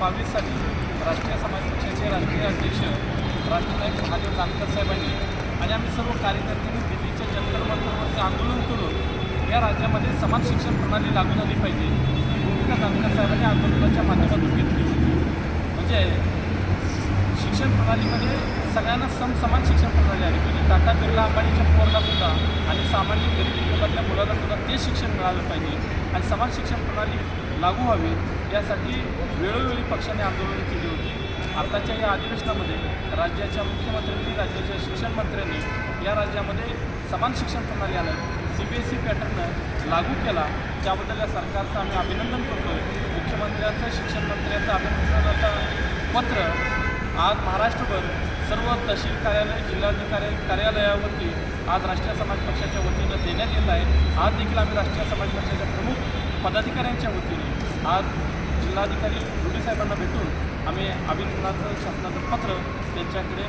बावीस साली राष्ट्रीय समाज पक्षाचे राष्ट्रीय अध्यक्ष राष्ट्रनायक महादेव जानकर साहेबांनी आणि आम्ही सर्व कार्यकर्त्यांनी दिल्लीच्या जंतर मंतरवरती आंदोलन करून या राज्यामध्ये समान शिक्षण प्रणाली लागू झाली पाहिजे ही भूमिका जानकर साहेबांनी आंदोलनाच्या माध्यमातून घेतली होती. म्हणजे शिक्षण प्रणालीमध्ये सगळ्यांना सम समान शिक्षण प्रणाली आली पाहिजे. टाटा बिर्ला अंबानीच्या पोरला सामान्य गरीब कुटुंबातल्या मुलाला सुद्धा ते शिक्षण मिळालं पाहिजे आणि समान शिक्षण प्रणाली लागू व्हावी यासाठी वेळोवेळी पक्षाने आंदोलन केली होती. आताच्या या अधिवेशनामध्ये राज्याच्या मुख्यमंत्र्यांनी राज्याच्या शिक्षण मंत्र्यांनी या राज्यामध्ये समान शिक्षण प्रणाली आलं C B S E pattern लागू केला. त्याबद्दल या सरकारचं आम्ही अभिनंदन करतो मुख्यमंत्र्यांचं शिक्षण मंत्र्यांचं अभिनंदनाचं पत्र आज महाराष्ट्रभर सर्व तहसील कार्यालय जिल्हाधिकारी कार्यालयावरती आज राष्ट्रीय समाज पक्षाच्या वतीनं देण्यात येत आहे. आज देखील आम्ही राष्ट्रीय समाज पक्षाच्या प्रमुख पदाधिकाऱ्यांच्या वतीने आज जिल्हाधिकारी रुडी साहेबांना भेटून आम्ही अभिनंदनाचं शासनाचं पत्र त्यांच्याकडे